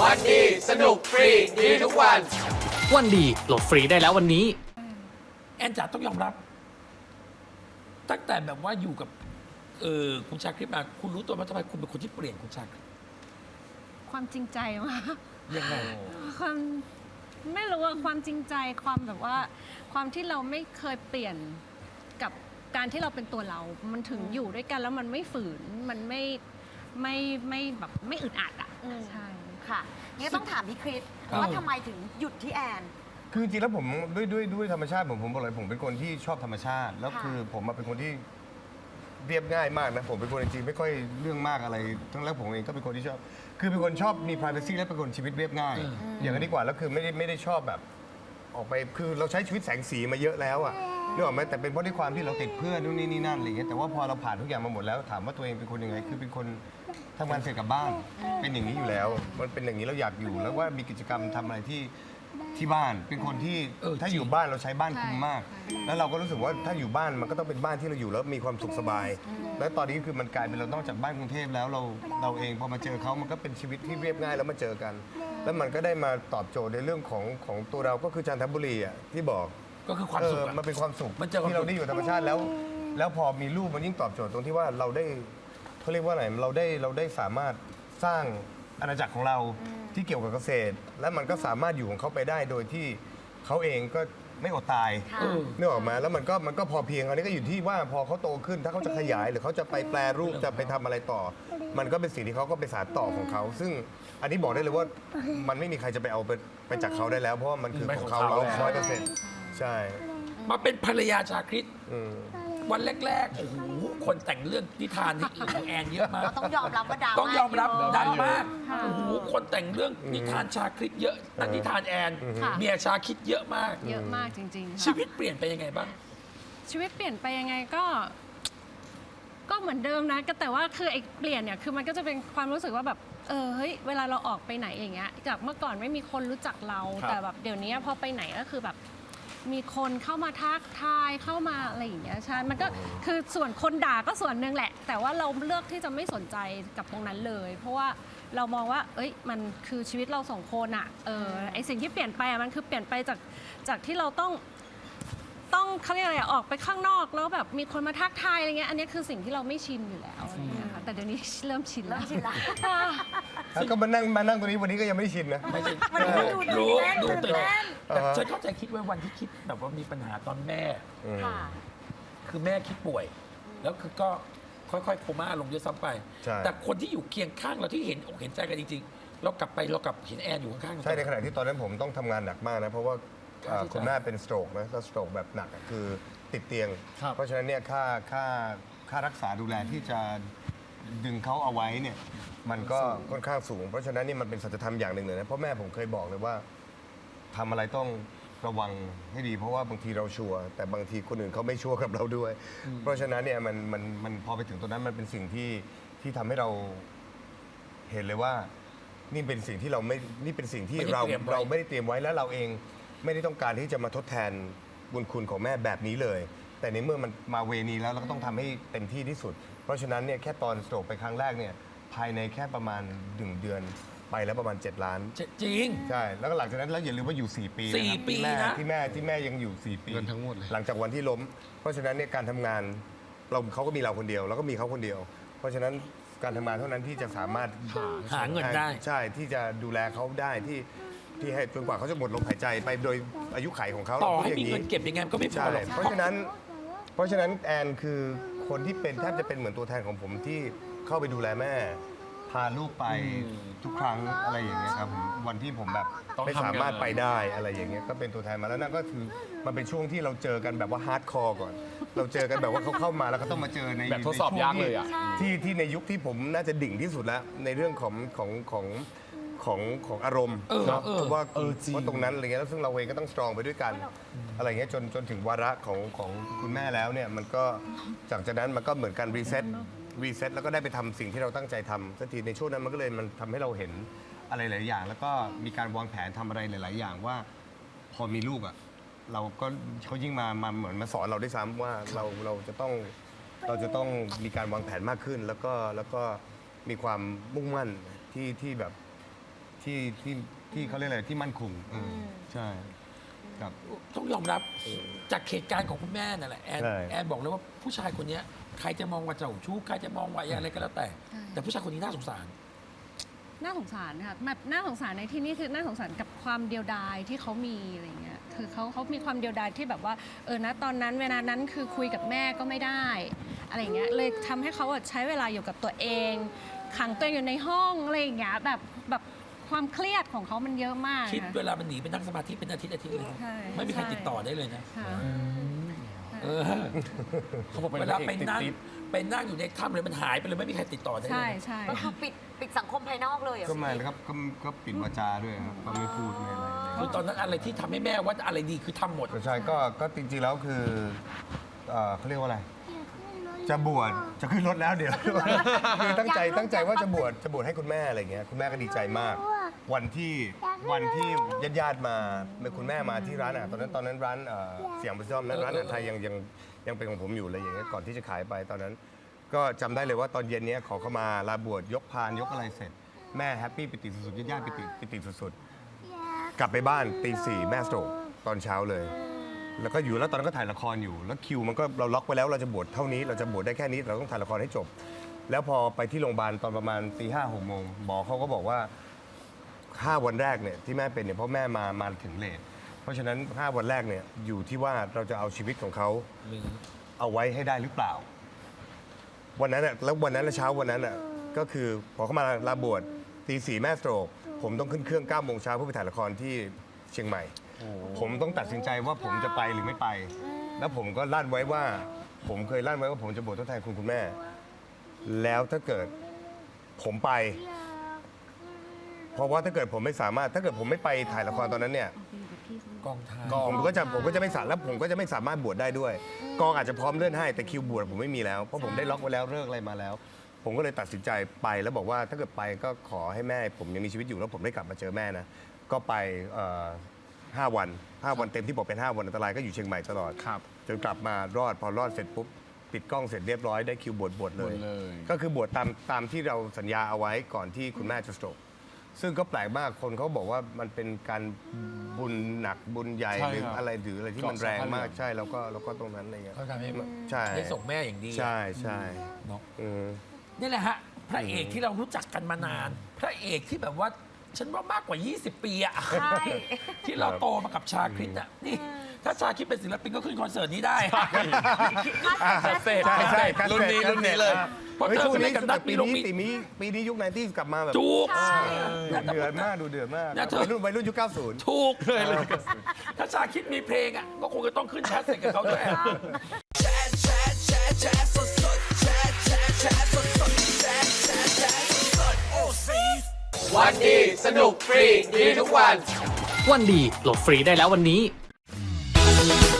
วันดี สนุกฟรี ดีทุกวัน วันดีโหลดฟรีได้แล้ววันนี้ แอนจ๋าต้องยอมรับ ตั้งแต่แบบว่าอยู่กับเออคุณชาคริตมาคุณรู้ตัวว่าทำไมคุณเป็นคนที่เปลี่ยนคุณชาคริตความจริงใจมากยังไงความไม่รู้ว่าความจริงใจความแบบว่า ความที่เราไม่เคยเปลี่ยนกับการที่เราเป็นตัวเรา มันถึงอยู่ด้วยกันแล้วมันไม่ฝืนมันไม่ไม่ไม่แบบไม่อึดอัดอะอืมใช่ ค่ะงั้นต้องถามพี่คริสเออว่าทำไมถึงหยุดที่แอน คือจริงๆแล้วผมด้วยด้วยด้วยธรรมชาติผมผมบอกเลยผมเป็นคนที่ชอบธรรมชาติ แล้วค่ะ คือผมมาเป็นคนที่เรียบง่ายมากนะผมเป็นคนจริงๆไม่ค่อยเรื่องมากอะไร ทั้งแล้วผมเองก็เป็นคนที่ชอบ คือเป็นคนชอบมี p r i เวซีและเป็นคนชีวิตเรียบง่าย อย่างนั้นดีกว่าแล้วคือไม่ได้ไม่ได้ชอบแบบ ออกไปคือเราใช้ชีวิตแสงสีมาเยอะแล้วอะ นึกออกไหมแต่เป็นเพราะด้วยความที่เราติดเพื่อนนู่นนี่นี่นั่นอะไรเงี้ยแต่ว่าพอเราผ่านทุกอย่างมาหมดแล้วถามว่าตัวเองเป็นคนยังไงคือเป็นคนทำงานเสร็จกลับบ้าน เป็นอย่างนี้อยู่แล้ว มันเป็นอย่างนี้เราอยากอยู่แล้วว่ามีกิจกรรมทำอะไรที่ที่บ้าน เป็นคนที่เออถ้าจริงอยู่บ้านเราใช้บ้านใช่คุ้มมาก แล้วเราก็รู้สึกว่าถ้าอยู่บ้านมันก็ต้องเป็นบ้านที่เราอยู่แล้วมีความสุขสบาย แล้วตอนนี้คือมันกลายเป็นเราต้องจากบ้านกรุงเทพแล้วเราเราเองพอมาเจอเขามันก็เป็นชีวิตที่เรียบง่ายแล้วมาเจอกัน แล้วมันก็ได้มาตอบโจทย์ในเรื่องของของตัวเราก็คือจันทบุรีอะที่บอก ก็คือความเอสุขออะมันเป็นความสุขมันเจอความที่เราสุข ได้อยู่กับธรรมชาติแล้ว แล้วพอมีลูกมันยิ่งตอบโจทย์ตรงที่ว่าเราได้เขาเรียกว่าไหนเราได้เราได้สามารถสร้างอาณาจักรของเราที่เกี่ยวกับเกษตร และมันก็สามารถอยู่ของเขาไปได้โดยที่เขาเองก็ไม่อดตายค่ะเออนึกออกมาแล้วมันก็มันก็พอเพียงอันนี้ก็อยู่ที่ว่าพอเขาโตขึ้นถ้าเขาจะขยายหรือเขาจะไปแปลรูปจะไปทำอะไรต่อ มันก็เป็นสิ่งที่เขาก็ไปสานต่อของเขา ซึ่งอันนี้บอกได้เลยว่ามันไม่มีใครจะไปเอาไปไปจากเขาได้แล้ว เพราะว่ามันคือของเขาเราร้อยเปอร์เซ็นต์ ใช่มาเป็นภรรยาชาคริตอืม วันแรกๆโอ้โหคนแต่งเรื่องนิทานที่ของแอนเยอะมากก็ต้องยอมรับว่าดราม่าต้องยอมรับเะ ดังมากโอ้โหคนแต่งเรื่องนิทานชาคริตเยอะนั่นนิทานแอนค่ะ เมียชาคริตเยอะมาก เยอะมากจริงๆค่ะชีวิตเปลี่ยนไปยังไงบ้าง ชีวิตเปลี่ยนไปยังไงก็ ก็เหมือนเดิมนะก็แต่ว่าคือไอ้เปลี่ยนเนี่ยคือมันก็จะเป็นความรู้สึกว่าแบบเออเฮ้ยเวลาเราออกไปไหนอย่างเงี้ยจากเมื่อก่อนไม่มีคนรู้จักเราแต่แบบเดี๋ยวนี้พอไปไหนก็คือแบบ มีคนเข้ามาทักทายเข้ามาอะไรอย่างเงี้ยใช่มันก็คือส่วนคนด่าก็ส่วนหนึ่งแหละ แต่ว่าเราเลือกที่จะไม่สนใจกับตรงนั้นเลย เพราะว่าเรามองว่า เอ้ยมันคือชีวิตเราสองคนอะเออไอสิ่งที่เปลี่ยนไปอะมันคือเปลี่ยนไปจากจากที่เราต้อง ต้องเขาเรียกอะไรอะออกไปข้างนอกแล้วแบบมีคนมาทักทายอะไรเงี้ยอันนี้คือสิ่งที่เราไม่ชินอยู่แล้วอะไรเงี้ยค่ะแต่เดี๋ยวนี้เริ่มชินเริ่แล้วมชินละแล้วก็มานั่งมานั่งตรงนี้วันนี้ก็ยังไม่ได้ชินนะ ไม่ใช่มันดูดูรู้ตื่นเต้นดูตื่ตื่นนเต้นแต่ฉันเข้าใจคิดไว้วันที่คิดแบบว่ามีปัญหาตอนแม่ค่ะ คือแม่คิดป่วย แล้วคือก็ค่อยๆโคม่าลงด้วยซ้ำไป ใช่ แต่คนที่อยู่เคียงข้างเราที่เห็นอกเห็นใจกันจริงๆ เรากลับไปเรากลับเห็นแอนอยู่ข้างๆใช่ในขณะที่ตอนนั้นผมต้องทำงานหนักมากนะ เพราะว่า เอ่อค่าใช้จ่ายคุณแม่เป็นสโตรกนะแล้วสโตรกแบบหนักอะคือติดเตียง ครับ เพราะฉะนั้นเนี่ยค่าค่าค่ารักษาดูแลที่จะดึงเขาเอาไว้เนี่ยมันก็ค่อนข้างสูง เพราะฉะนั้นนี่มันเป็นสัจธรรมอย่างหนึ่งเลยนะเพราะแม่ผมเคยบอกเลยว่าทำอะไรต้องระวังให้ดี เพราะว่าบางทีเราชัวร์แต่บางทีคนอื่นเขาไม่ชัวร์กับเราด้วย เพราะฉะนั้นเนี่ยมันมันมันพอไปถึงตรงนั้นมันเป็นสิ่งที่ที่ทำให้เรา เห็นเลยว่านี่เป็นสิ่งที่เราไม่ นี่เป็นสิ่งที่ไม่ได้เราเตรียมไว้ เราไม่ได้เตรียมไว้แล้วเราเอง ไม่ได้ต้องการที่จะมาทดแทนบุญคุณของแม่แบบนี้เลย แต่ในเมื่อมันมาเวนี้แล้วเราก็ต้องทำให้เต็มที่ที่สุด เพราะฉะนั้นเนี่ยแค่ตอนสโตรกไปครั้งแรกเนี่ยภายในแค่ประมาณหนึ่งเดือนไปแล้วประมาณ 7 ล้าน จริง ใช่ แล้วก็หลังจากนั้นแล้วอย่าลืมว่าอยู่ 4 ปีสี่นะครับปีที่แม่นะ ที่แม่ที่แม่ยังอยู่ 4 ปีเงินทั้งหมดเลย หลังจากวันที่ล้ม เพราะฉะนั้นเนี่ยการทำงานเราเขาก็มีเราคนเดียว แล้วก็มีเขาคนเดียว เพราะฉะนั้นการทำงานเท่านั้นที่จะสามารถหาเงินได้ ใช่ที่จะดูแลเขาได้ที่ ที่ให้จนกว่าเขาจะหมดลมหายใจไปโดยอายุไขของเขาต่อราให้พูดมีย่างเงินเก็บยังไงมันก็ไม่พอใช่หรอกเพราะฉะนั้น เพราะฉะนั้นแอนคือคนที่เป็นแทบจะเป็นเหมือนตัวแทนของผมที่เข้าไปดูแลแม่ พาลูกไปทุกครั้งอะไรอย่างเงี้ยครับผมวันที่ผมแบบต้องไม่ทำงานสามารถไปได้อะไรอย่างเงี้ยก็เป็นตัวแทนมาแล้วนั่นก็คือมันเป็นช่วงที่เราเจอกันแบบว่าฮาร์ดคอร์ก่อน เราเจอกันแบบว่าเขาเข้ามาแล้วก็ต้องมาเจอในแบบทดสอบในช่วงยากเลยอะที่ที่ที่ในยุคที่ผมน่าจะดิ่งที่สุดแล้วในเรื่องของของของ ของของอารมณ์เออเนาะเออเพราะว่าเออจริง ว่าตรงนั้นอะไรเงี้ยแล้วซึ่งเราเองก็ต้องสตรองไปด้วยกัน อะไรเงี้ยจนจนถึงวาระของของคุณแม่แล้วเนี่ยมันก็จากจากนั้นมันก็เหมือนการรีเซ็ตรีเซ็ตแล้วก็ได้ไปทำสิ่งที่เราตั้งใจทำสักทีในช่วงนั้นมันก็เลยมันทำให้เราเห็นอะไรหลายอย่าง แล้วก็มีการวางแผนทำอะไรหลาย ๆ อย่างว่า พอมีลูกอะเราก็เขายิ่งมามาเหมือนมาสอนเราด้วยซ้ำว่าเราเราจะต้องเราจะต้องมีการวางแผนมากขึ้น แล้วก็แล้วก็มีความมุ่งมั่นที่ที่แบบ ทที่ที่ที่เขาเรียกอะไรที่มั่นคงอืมใช่ครับ ต้องยอมรับจากเหตุการณ์ของคุณแม่นั่นแหละแอนใช่ แอนบอกเลยว่าผู้ชายคนเนี้ยใครจะมองว่าเจ้าชู้ใครจะมองว่าอย่างไรก็แล้วแต่ ใช่ แต่ผู้ชายคนนี้น่าสงสาร น่าสงสารค่ะแบบน่าสงสารในที่นี้คือน่าสงสารกับความเดียวดายที่เขามีอะไรเงี้ยคือเขาเขามีความเดียวดายที่แบบว่าเออนะตอนนั้นเวลานั้นคือคุยกับแม่ก็ไม่ได้อะไรเงี้ยเลยทำให้เขาอะใช้เวลาอยู่กับตัวเอง ขังตัวเองอยู่ในห้องอะไรอย่างเงี้ยแบบแบบ ความเครียดของเขามันเยอะมากคิดค่ะเวลามันหนีไปนั่งสมาธิเป็นอาทิตย์อาทิตย์เลยใช่ไม่มีใครใช่ติดต่อได้เลยนะค่ะเออเขาบอกเป็นเวพลาระเอกไปนั่งติด ไปนั่งอยู่ในถ้ำเลยมันหายไปเลยไม่มีใครติดต่อได้เลยใช่นะใช่ก็คือปิดปิดสังคมภายนอกเลยเหรอก็ไม่เลยครับก็ก็ปิดวาจาด้วยครับก็ไม่พูดไม่อะไรเลยคือตอนนั้นอะไรที่ทำให้แม่ว่าอะไรดีคือทำหมดใช่ก็ก็จริงๆแล้วคือเอ่อเขาเรียกว่าอะไร จะบวชจะขึ้นรถแล้วเดี๋ยวคือตั้งใจตั้งใจว่าจะบวชจะบวชให้คุณแม่อะไรเงี้ยคุณแม่ก็ดีใจมาก วันที่วันที่ญาติญาติๆมาคุณแม่มาที่ร้านอะตอนนั้นตอนนั้นร้านเอ่อเสียงประจอมนั้นร้านอาหารไทยยังยังยังเป็นของผมอยู่อะไรอย่างเงี้ยก่อนที่จะขายไปตอนนั้น ก็จำได้เลยว่าตอนเย็นเนี้ยขอเข้ามาลาบวชยกพานยกอะไรเสร็จ แม่แฮปปี้ปิติสุดๆญาติๆปิติปิติสุดๆกลับไปบ้านตีสี่แม่สโตรกตอนเช้าเลย แล้วก็อยู่แล้วตอนนั้นก็ถ่ายละครอยู่ แล้วคิวมันก็เราล็อกไว้แล้วเราจะบวชเท่านี้เราจะบวชได้แค่นี้เราต้องถ่ายละครให้จบ แล้วพอไปที่โรงพยาบาลตอนประมาณตีห้าหกโมงหมอเขาก็บอกว่า ห้าวันแรกเนี่ยที่แม่เป็นเนี่ยเพราะแม่มามาถึงเลทเพราะฉะนั้นห้าวันแรกเนี่ยอยู่ที่ว่าเราจะเอาชีวิตของเขาเอาไว้ให้ได้หรือเปล่า วันนั้นน่ะแล้ววันนั้นและเช้าวันนั้นน่ะก็คือพอเขามาลาบวชตีสี่แม่สโตรกผมต้องขึ้นเครื่อง9ก้าโมงเช้าเพื่อไปถ่ายละครที่เชียงใหม่ ผมต้องตัดสินใจว่าผมจะไปหรือไม่ไป แล้วผมก็ลั่นไว้ว่า ผมเคยลั่นไว้ว่าผมจะบวชทดแทนคุณคุณแม่ แล้วถ้าเกิดผมไป เพราะว่าถ้าเกิดผมไม่สามารถ ถ้าเกิดผมไม่ไปถ่ายละครตอนนั้นเนี่ยกองถ่ายกองผมก็จะผมก็จะไม่สามารถแล้วผมก็จะไม่สามารถบวชได้ด้วย กองอาจจะพร้อมเลื่อนให้แต่คิวบวชผมไม่มีแล้วเพราะผมได้ล็อกไว้แล้วเลิกอะไรมาแล้ว ผมก็เลยตัดสินใจไปแล้วบอกว่าถ้าเกิดไปก็ขอให้แม่ ผมยังมีชีวิตอยู่แล้วผมได้กลับมาเจอแม่นะก็ไปเอ่อห้าวันห้าวันเต็มที่บอกเป็นห้าวันอันตรายก็อยู่เชียงใหม่ตลอดครับ จนกลับมารอดพอรอดเสร็จปุ๊บปิดกล้องเสร็จเรียบร้อยได้คิวบวชบวชเลย บวชเลย ก็คือบวชตามตามที่เราสัญญาเอาไว้ก่อนที่คุณแม่จะสโตรก ซึ่งก็แปลกมากคนเขาบอกว่ามันเป็นการบุญหนักบุญใหญ่ใช่หรือครับอะไรหรืออะไรที่มันเกาะแรงสะพานมากเหลืองใช่แล้วก็แล้วก็ตรงนั้นอะไรเงี้ยเขาทำให้ใช่ได้ส่งแม่อย่างดีใช่ใช่เนาะอืม นี่แหละฮะพระเอกที่เรารู้จักกันมานาน พระเอกที่แบบว่าฉันว่ามากกว่า 20 ปีอะใช่ ที่เราโตมากับชาคริสอะนี่ ถ้าชาคริสเป็นศิลปินก็ขึ้นคอนเสิร์ตนี้ได้คาเซ็ตใช่ใช่คาเซ็ตรุ่นนี้รุ่นนี้เลยเพราะเฮ้ยเธอช่วงเล่นี้นกับนักปีมีลงนี้มีปีนี้ปีนี้ยุคไนตี้กลับมาแบบถูกดูเดือดมากดูเดือดมากนะเธอวัยรุ่นวัยรุ่นยุค 90 ถูกถ้าชาคิดมีเพลงอะก็คงจะต้องขึ้นแคสเซ็ตกับเขาด้วยวันดีสนุกฟรีดีทุกวัน วันดีโหลดฟรีได้แล้ววันนี้ Bye.